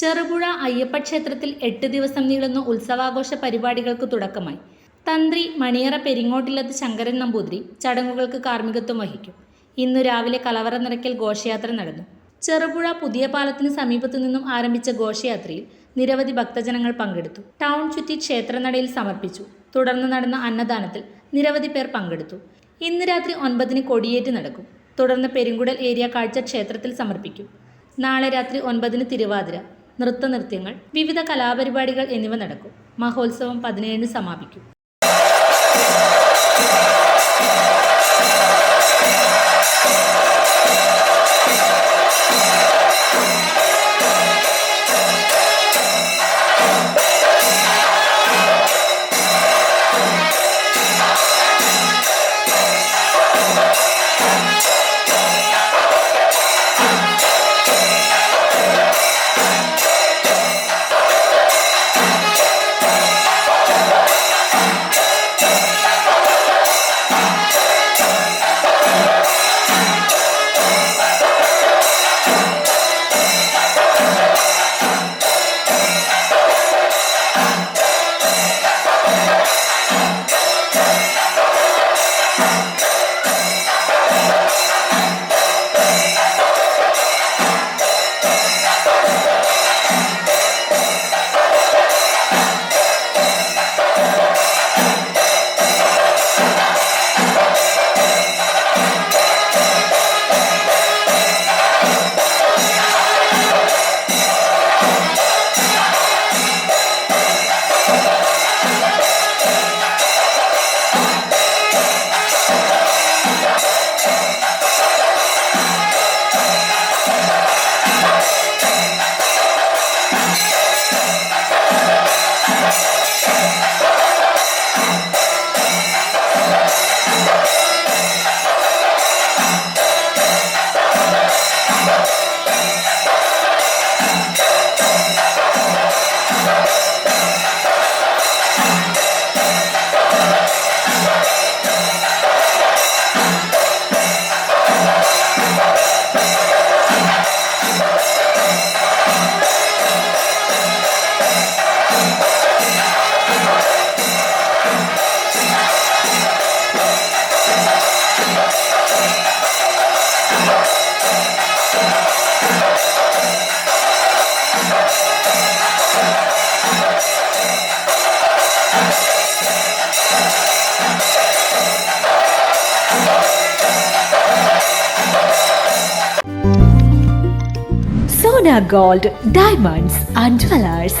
ചെറുപുഴ അയ്യപ്പ ക്ഷേത്രത്തിൽ എട്ട് ദിവസം നീളുന്ന ഉത്സവാഘോഷ പരിപാടികൾക്ക് തുടക്കമായി. തന്ത്രി മണിയറ പെരിങ്ങോട്ടില്ലത്ത് ശങ്കരൻ നമ്പൂതിരി ചടങ്ങുകൾക്ക് കാർമ്മികത്വം വഹിക്കും. ഇന്നു രാവിലെ കലവറ നിറയ്ക്കൽ ഘോഷയാത്ര നടന്നു. ചെറുപുഴ പുതിയ പാലത്തിന് സമീപത്തു നിന്നും ആരംഭിച്ച ഘോഷയാത്രയിൽ നിരവധി ഭക്തജനങ്ങൾ പങ്കെടുത്തു. ടൗൺ ചുറ്റി ക്ഷേത്രനടയിൽ സമർപ്പിച്ചു. തുടർന്ന് നടന്ന അന്നദാനത്തിൽ നിരവധി പേർ പങ്കെടുത്തു. ഇന്ന് രാത്രി ഒൻപതിന് കൊടിയേറ്റ് നടക്കും. തുടർന്ന് പെരുങ്കുടൽ ഏരിയ കാഴ്ച ക്ഷേത്രത്തിൽ സമർപ്പിക്കും. നാളെ രാത്രി ഒൻപതിന് തിരുവാതിര. നൃത്തനൃത്യങ്ങൾ വിവിധ കലാപരിപാടികൾ എന്നിവ നടക്കും. മഹോത്സവം പതിനേഴിന് സമാപിക്കും. Sona gold diamonds and jewellers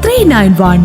three nine one